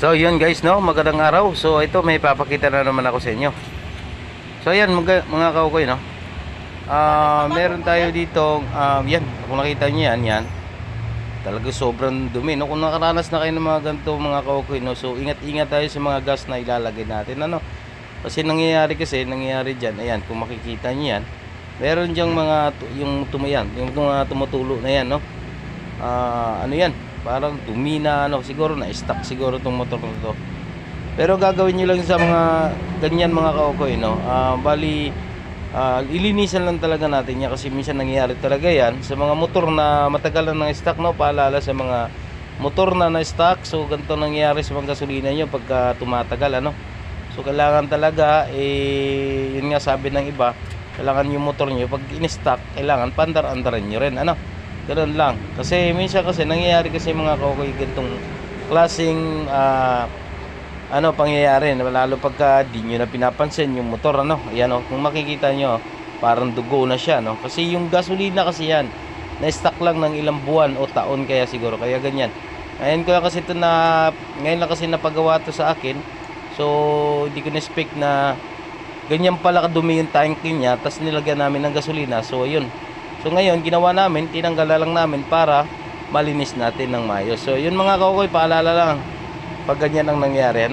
So yun guys no, magandang araw. So ito may papakita na naman ako sa inyo. So ayan mga, mga kaukoy no. Ah, meron tayo dito, ah, yan, kung nakita niyo yan, yan. Talaga sobrang dumi no. Kung nakaranas na kayo ng mga ganito mga kaukoy no, so ingat-ingat tayo sa mga gas na ilalagay natin ano. Kasi nangyayari kasi, nangyayari diyan, ayan, kung makikita niyo yan, meron diyang mga yung tumayan, yung mga tumutulo na yan no. Ah, ano yan? Parang dumi na ano, siguro na stuck siguro tong motor na to. Pero gagawin niyo lang sa mga ganyan mga kaukoy no. Ah, bali ah, ilinisan lang talaga natin yan kasi minsan nangyayari talaga yan sa mga motor na matagal na ng stock no. Paalala sa mga motor na na stock. So ganito nangyayari sa mga gasolina niyo pagka tumatagal ano. So kailangan talaga eh yun nga sabi ng iba, kailangan yung motor niyo pag in-stock, kailangan pandar-andaran niyo rin ano. Ganun lang. Kasi minsan kasi nangyayari kasi mga kaukoy ganitong klaseng ah, ano pangyayari lalo pagka di nyo na pinapansin yung motor ano? Ayan o kung makikita nyo parang dugo na siya no? Kasi yung gasolina kasi yan na stock lang ng ilang buwan o taon kaya siguro kaya ganyan. Ngayon ko lang kasi ito na ngayon lang kasi napagawa to sa akin. So hindi ko na-expect na ganyan pala kadumi yung tanking niya tapos nilagyan namin ng gasolina. So ayun so ngayon ginawa namin tinanggal na lang namin para malinis natin ng maayos. So yun mga kaukoy paalala lang. Pag ganyan ang nangyari